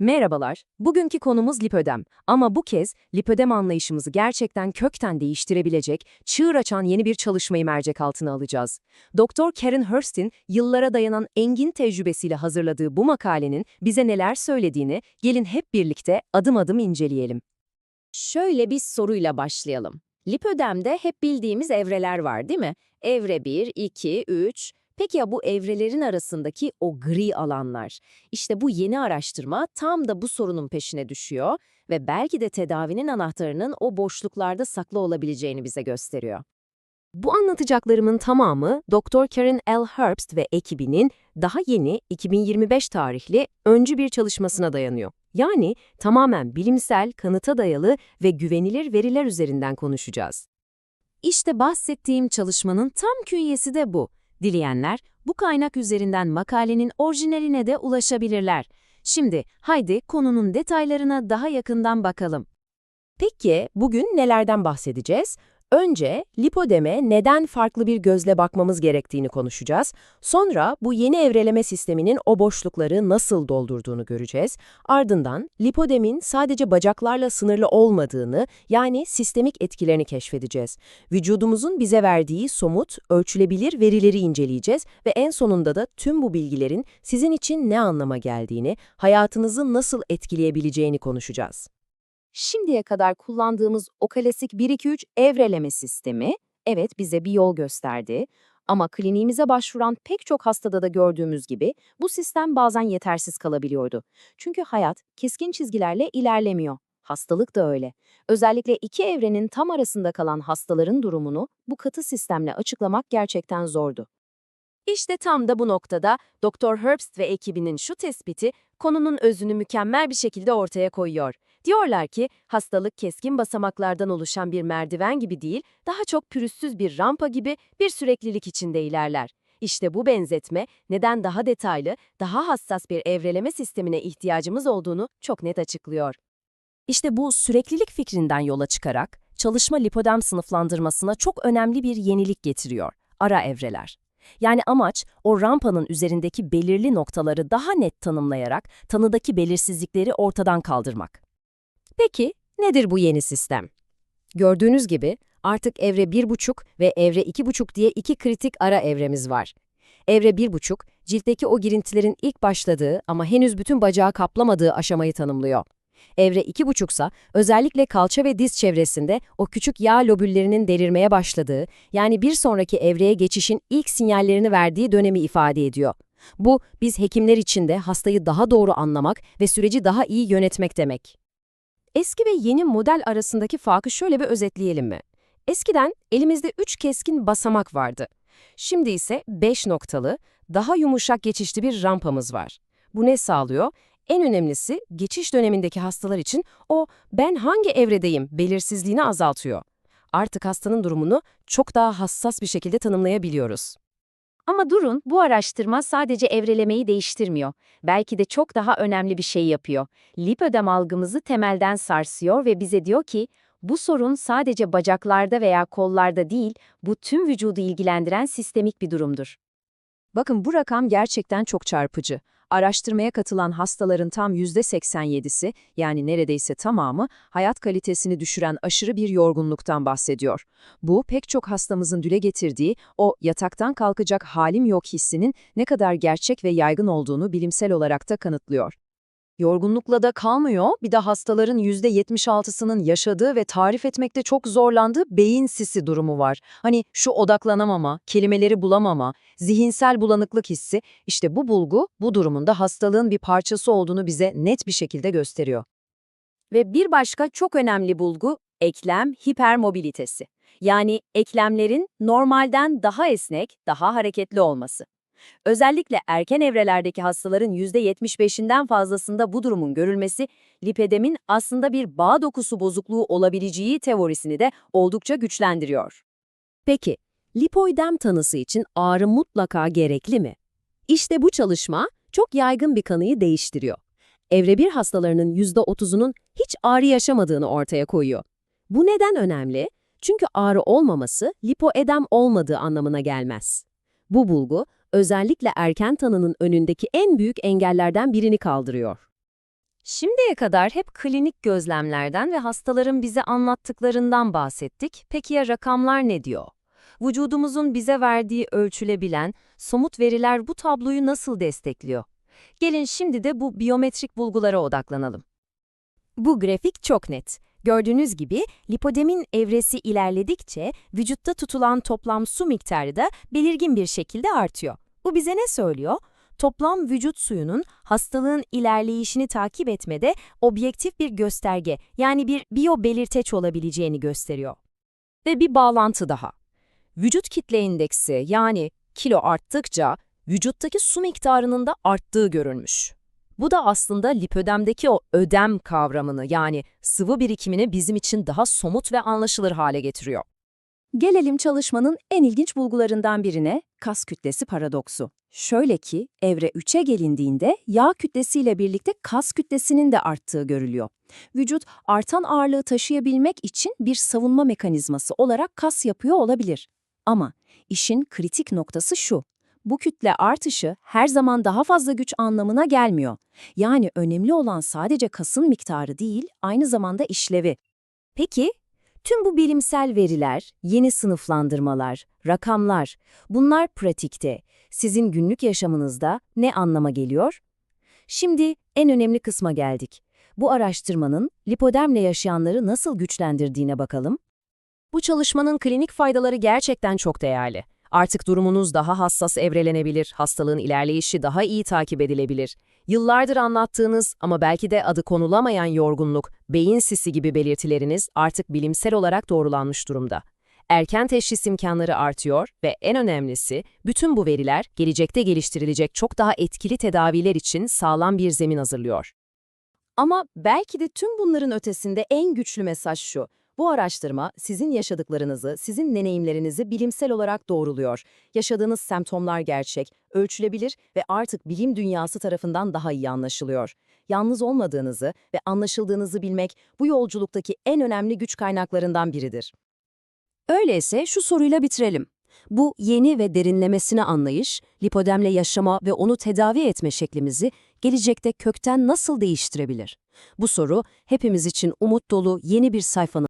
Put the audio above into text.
Merhabalar, bugünkü konumuz lipödem. Ama bu kez lipödem anlayışımızı gerçekten kökten değiştirebilecek, çığır açan yeni bir çalışmayı mercek altına alacağız. Dr. Karen Hurst'in yıllara dayanan engin tecrübesiyle hazırladığı bu makalenin bize neler söylediğini gelin hep birlikte adım adım inceleyelim. Şöyle bir soruyla başlayalım. Lipödemde hep bildiğimiz evreler var değil mi? Evre 1, 2, 3. Peki ya bu evrelerin arasındaki o gri alanlar? İşte bu yeni araştırma tam da bu sorunun peşine düşüyor ve belki de tedavinin anahtarının o boşluklarda saklı olabileceğini bize gösteriyor. Bu anlatacaklarımın tamamı Dr. Karen L. Herbst ve ekibinin daha yeni 2025 tarihli öncü bir çalışmasına dayanıyor. Yani tamamen bilimsel, kanıta dayalı ve güvenilir veriler üzerinden konuşacağız. İşte bahsettiğim çalışmanın tam künyesi de bu. Dileyenler bu kaynak üzerinden makalenin orijinaline de ulaşabilirler. Şimdi haydi konunun detaylarına daha yakından bakalım. Peki bugün nelerden bahsedeceğiz? Önce lipodeme neden farklı bir gözle bakmamız gerektiğini konuşacağız. Sonra bu yeni evreleme sisteminin o boşlukları nasıl doldurduğunu göreceğiz. Ardından lipodemin sadece bacaklarla sınırlı olmadığını yani sistemik etkilerini keşfedeceğiz. Vücudumuzun bize verdiği somut, ölçülebilir verileri inceleyeceğiz ve en sonunda da tüm bu bilgilerin sizin için ne anlama geldiğini, hayatınızı nasıl etkileyebileceğini konuşacağız. Şimdiye kadar kullandığımız o klasik 1-2-3 evreleme sistemi, evet bize bir yol gösterdi. Ama kliniğimize başvuran pek çok hastada da gördüğümüz gibi bu sistem bazen yetersiz kalabiliyordu. Çünkü hayat keskin çizgilerle ilerlemiyor. Hastalık da öyle. Özellikle iki evrenin tam arasında kalan hastaların durumunu bu katı sistemle açıklamak gerçekten zordu. İşte tam da bu noktada Dr. Herbst ve ekibinin şu tespiti konunun özünü mükemmel bir şekilde ortaya koyuyor. Diyorlar ki hastalık keskin basamaklardan oluşan bir merdiven gibi değil, daha çok pürüzsüz bir rampa gibi bir süreklilik içinde ilerler. İşte bu benzetme neden daha detaylı, daha hassas bir evreleme sistemine ihtiyacımız olduğunu çok net açıklıyor. İşte bu süreklilik fikrinden yola çıkarak çalışma lipodem sınıflandırmasına çok önemli bir yenilik getiriyor. Ara evreler. Yani amaç o rampanın üzerindeki belirli noktaları daha net tanımlayarak tanıdaki belirsizlikleri ortadan kaldırmak. Peki nedir bu yeni sistem? Gördüğünüz gibi artık evre 1,5 ve evre 2,5 diye iki kritik ara evremiz var. Evre 1,5, ciltteki o girintilerin ilk başladığı ama henüz bütün bacağı kaplamadığı aşamayı tanımlıyor. Evre 2,5 ise özellikle kalça ve diz çevresinde o küçük yağ lobüllerinin delirmeye başladığı, yani bir sonraki evreye geçişin ilk sinyallerini verdiği dönemi ifade ediyor. Bu, biz hekimler için de hastayı daha doğru anlamak ve süreci daha iyi yönetmek demek. Eski ve yeni model arasındaki farkı şöyle bir özetleyelim mi? Eskiden elimizde 3 keskin basamak vardı. Şimdi ise 5 noktalı, daha yumuşak geçişli bir rampamız var. Bu ne sağlıyor? En önemlisi geçiş dönemindeki hastalar için o ben hangi evredeyim belirsizliğini azaltıyor. Artık hastanın durumunu çok daha hassas bir şekilde tanımlayabiliyoruz. Ama durun, bu araştırma sadece evrelemeyi değiştirmiyor. Belki de çok daha önemli bir şey yapıyor. Lipödem algımızı temelden sarsıyor ve bize diyor ki, bu sorun sadece bacaklarda veya kollarda değil, bu tüm vücudu ilgilendiren sistemik bir durumdur. Bakın bu rakam gerçekten çok çarpıcı. Araştırmaya katılan hastaların tam %87'si, yani neredeyse tamamı, hayat kalitesini düşüren aşırı bir yorgunluktan bahsediyor. Bu, pek çok hastamızın dile getirdiği o yataktan kalkacak halim yok hissinin ne kadar gerçek ve yaygın olduğunu bilimsel olarak da kanıtlıyor. Yorgunlukla da kalmıyor, bir de hastaların %76'sının yaşadığı ve tarif etmekte çok zorlandığı beyin sisi durumu var. Hani şu odaklanamama, kelimeleri bulamama, zihinsel bulanıklık hissi, işte bu bulgu bu durumunda hastalığın bir parçası olduğunu bize net bir şekilde gösteriyor. Ve bir başka çok önemli bulgu, eklem hipermobilitesi. Yani eklemlerin normalden daha esnek, daha hareketli olması. Özellikle erken evrelerdeki hastaların %75'inden fazlasında bu durumun görülmesi, lipedemin aslında bir bağ dokusu bozukluğu olabileceği teorisini de oldukça güçlendiriyor. Peki, lipoidem tanısı için ağrı mutlaka gerekli mi? İşte bu çalışma çok yaygın bir kanıyı değiştiriyor. Evre 1 hastalarının %30'unun hiç ağrı yaşamadığını ortaya koyuyor. Bu neden önemli? Çünkü ağrı olmaması lipoedem olmadığı anlamına gelmez. Bu bulgu, özellikle erken tanının önündeki en büyük engellerden birini kaldırıyor. Şimdiye kadar hep klinik gözlemlerden ve hastaların bize anlattıklarından bahsettik. Peki ya rakamlar ne diyor? Vücudumuzun bize verdiği ölçülebilen, somut veriler bu tabloyu nasıl destekliyor? Gelin şimdi de bu biyometrik bulgulara odaklanalım. Bu grafik çok net. Gördüğünüz gibi lipodemin evresi ilerledikçe vücutta tutulan toplam su miktarı da belirgin bir şekilde artıyor. Bu bize ne söylüyor? Toplam vücut suyunun hastalığın ilerleyişini takip etmede objektif bir gösterge yani bir biyo belirteç olabileceğini gösteriyor. Ve bir bağlantı daha. Vücut kitle indeksi yani kilo arttıkça vücuttaki su miktarının da arttığı görülmüş. Bu da aslında lipödemdeki o ödem kavramını yani sıvı birikimini bizim için daha somut ve anlaşılır hale getiriyor. Gelelim çalışmanın en ilginç bulgularından birine, kas kütlesi paradoksu. Şöyle ki, evre 3'e gelindiğinde yağ kütlesiyle birlikte kas kütlesinin de arttığı görülüyor. Vücut artan ağırlığı taşıyabilmek için bir savunma mekanizması olarak kas yapıyor olabilir. Ama işin kritik noktası şu. Bu kütle artışı her zaman daha fazla güç anlamına gelmiyor. Yani önemli olan sadece kasın miktarı değil, aynı zamanda işlevi. Peki, tüm bu bilimsel veriler, yeni sınıflandırmalar, rakamlar, bunlar pratikte, sizin günlük yaşamınızda ne anlama geliyor? Şimdi en önemli kısma geldik. Bu araştırmanın lipodermle yaşayanları nasıl güçlendirdiğine bakalım. Bu çalışmanın klinik faydaları gerçekten çok değerli. Artık durumunuz daha hassas evrelenebilir, hastalığın ilerleyişi daha iyi takip edilebilir. Yıllardır anlattığınız ama belki de adı konulamayan yorgunluk, beyin sisi gibi belirtileriniz artık bilimsel olarak doğrulanmış durumda. Erken teşhis imkanları artıyor ve en önemlisi bütün bu veriler gelecekte geliştirilecek çok daha etkili tedaviler için sağlam bir zemin hazırlıyor. Ama belki de tüm bunların ötesinde en güçlü mesaj şu. Bu araştırma sizin yaşadıklarınızı, sizin deneyimlerinizi bilimsel olarak doğruluyor. Yaşadığınız semptomlar gerçek, ölçülebilir ve artık bilim dünyası tarafından daha iyi anlaşılıyor. Yalnız olmadığınızı ve anlaşıldığınızı bilmek bu yolculuktaki en önemli güç kaynaklarından biridir. Öyleyse şu soruyla bitirelim. Bu yeni ve derinlemesine anlayış, lipodemle yaşama ve onu tedavi etme şeklimizi gelecekte kökten nasıl değiştirebilir? Bu soru hepimiz için umut dolu yeni bir sayfanın